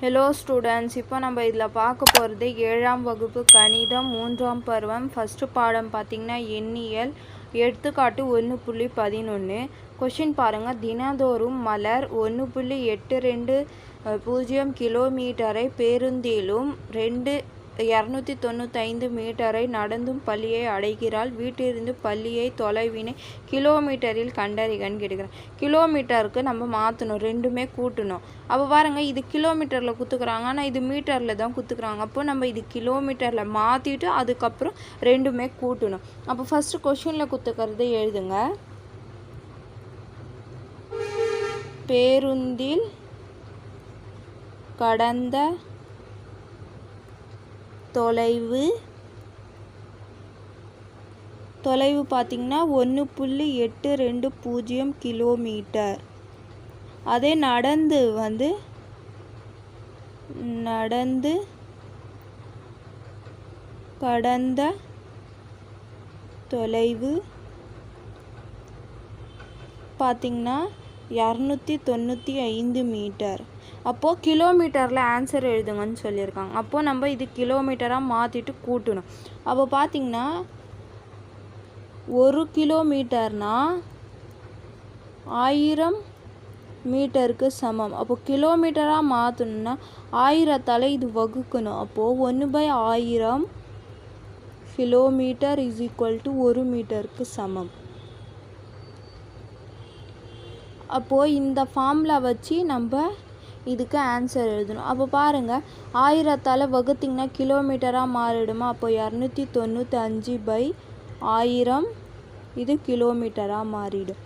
Hello students இப்போ நம்ம இதில் பார்க்க போகிறது ஏழாம் வகுப்பு கணிதம் மூன்றாம் பருவம் ஃபஸ்ட்டு பாடம் பார்த்திங்கன்னா எண்ணியல் எடுத்துக்காட்டு ஒன்று புள்ளி பதினொன்று கொஷின் பாருங்கள் தினந்தோறும் மலர் ஒன்று புள்ளி எட்டு ரெண்டு பூஜ்ஜியம் கிலோமீட்டரை பேருந்திலும் ரெண்டு இரநூத்தி தொண்ணூத்தைந்து மீட்டரை நடந்தும் பள்ளியை அடைகிறாள். வீட்டிலிருந்து பள்ளியை தொலைவினை கிலோமீட்டரில் கண்டறிகன்னு கேட்டுக்கிறேன் கிலோமீட்டருக்கு நம்ம மாற்றணும் ரெண்டுமே கூட்டணும். அப்போ பாருங்கள் இது கிலோமீட்டரில் குத்துக்கிறாங்க. ஆனால் இது மீட்டரில் தான் குத்துக்கிறாங்க. அப்போ நம்ம இது கிலோமீட்டரில் மாற்றிட்டு அதுக்கப்புறம் ரெண்டுமே கூட்டணும். அப்போ ஃபஸ்ட்டு கொஷினில் குத்துக்கிறத எழுதுங்க. பேருந்தில் கடந்த தொலைவு. தொலைவு பார்த்திங்கன்னா ஒன்று புள்ளி எட்டு ரெண்டு பூஜ்ஜியம் கிலோமீட்டர். அதே நடந்து வந்து நடந்து கடந்த தொலைவு பார்த்திங்கன்னா இரநூத்தி தொண்ணூற்றி ஐந்து மீட்டர். அப்போது கிலோமீட்டரில் ஆன்சர் எழுதுங்கன்னு சொல்லியிருக்காங்க. அப்போது நம்ம இது கிலோமீட்டராக மாற்றிட்டு கூட்டணும். அப்போ பார்த்திங்கன்னா ஒரு கிலோமீட்டர்னால் ஆயிரம் மீட்டருக்கு சமம். அப்போ கிலோமீட்டராக மாற்றணும்னா ஆயிரத்தால் இது வகுக்கணும். அப்போது ஒன்று பை ஆயிரம் கிலோமீட்டர் இஸ் ஈக்குவல் டு ஒரு மீட்டருக்கு சமம். அப்போது இந்த ஃபார்மில் வச்சு நம்ம இதுக்கு ஆன்சர் எழுதணும். அப்போ பாருங்கள் ஆயிரத்தால் வகுத்திங்கன்னா கிலோமீட்டராக மாறிடுமா? அப்போ இரநூத்தி தொண்ணூற்றி அஞ்சு பை ஆயிரம் இது கிலோமீட்டராக மாறிடும்.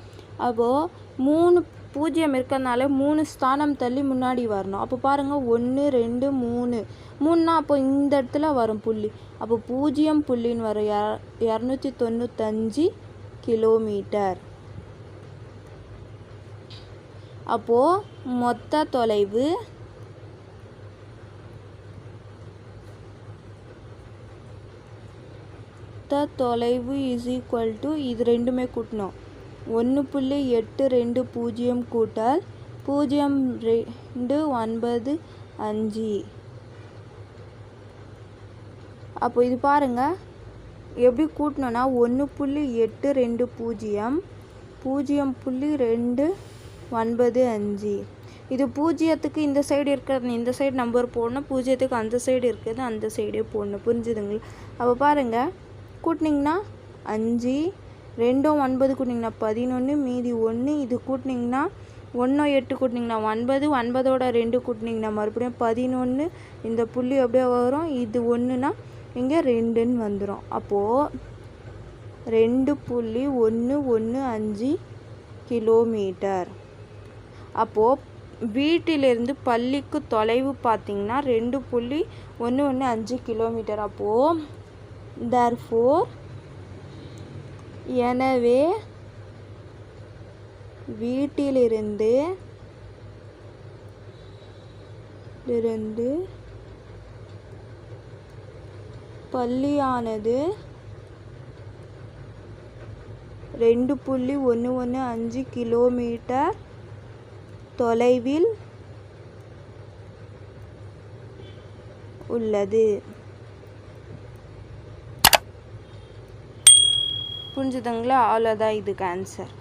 அப்போது மூணு பூஜ்ஜியம் இருக்கிறதுனால மூணு ஸ்தானம் தள்ளி முன்னாடி வரணும். அப்போ பாருங்கள் ஒன்று ரெண்டு மூணு. மூணுனா அப்போ இந்த இடத்துல வரும் புள்ளி. அப்போ பூஜ்ஜியம் புள்ளின்னு வரும். இரநூத்தி தொண்ணூத்தஞ்சு கிலோமீட்டர் அப்போது மொத்த தொலைவு மொத்த தொலைவு இஸ் ஈக்குவல் டு இது ரெண்டுமே கூட்டணும். ஒன்று புள்ளி எட்டு ரெண்டு பூஜ்ஜியம் கூட்டல் பூஜ்ஜியம் ரெண்டு ஒன்பது அஞ்சு. அப்போ இது பாருங்கள் எப்படி கூட்டணும்னா ஒன்று புள்ளி எட்டு ரெண்டு பூஜ்ஜியம் பூஜ்ஜியம் புள்ளி ரெண்டு ஒன்பது அஞ்சு. இது பூஜ்ஜியத்துக்கு இந்த சைடு இருக்கிறது இந்த சைடு நம்பர் போடணும். பூஜ்ஜியத்துக்கு அந்த சைடு இருக்கிறது அந்த சைடே போடணும். புரிஞ்சுதுங்களா? அப்போ பாருங்கள் கூட்டினீங்கன்னா அஞ்சு ரெண்டும் ஒன்பது கூட்டினீங்கன்னா பதினொன்று மீதி ஒன்று இது கூட்டினீங்கன்னா ஒன்றும் எட்டு கூட்டினிங்கன்னா ஒன்பது ஒன்பதோட ரெண்டு கூட்டினிங்கன்னா மறுபடியும் பதினொன்று இந்த புள்ளி அப்படியே வரும். இது ஒன்றுனா இங்கே ரெண்டுன்னு வந்துடும் அப்போது ரெண்டு புள்ளி ஒன்று ஒன்று அஞ்சு கிலோமீட்டர். அப்போது வீட்டிலிருந்து பள்ளிக்கு தொலைவு பார்த்தீங்கன்னா ரெண்டு புள்ளி ஒன்று ஒன்று அஞ்சு கிலோமீட்டர். அப்போது தர்ஃபோர் எனவே வீட்டிலிருந்து இருந்து பள்ளியானது ரெண்டு புள்ளி ஒன்று ஒன்று அஞ்சு கிலோமீட்டர் தொலைவில் உள்ளது. புரிஞ்சுதுங்களா? அவ்வளோதான் இதுக்கு ஆன்சர்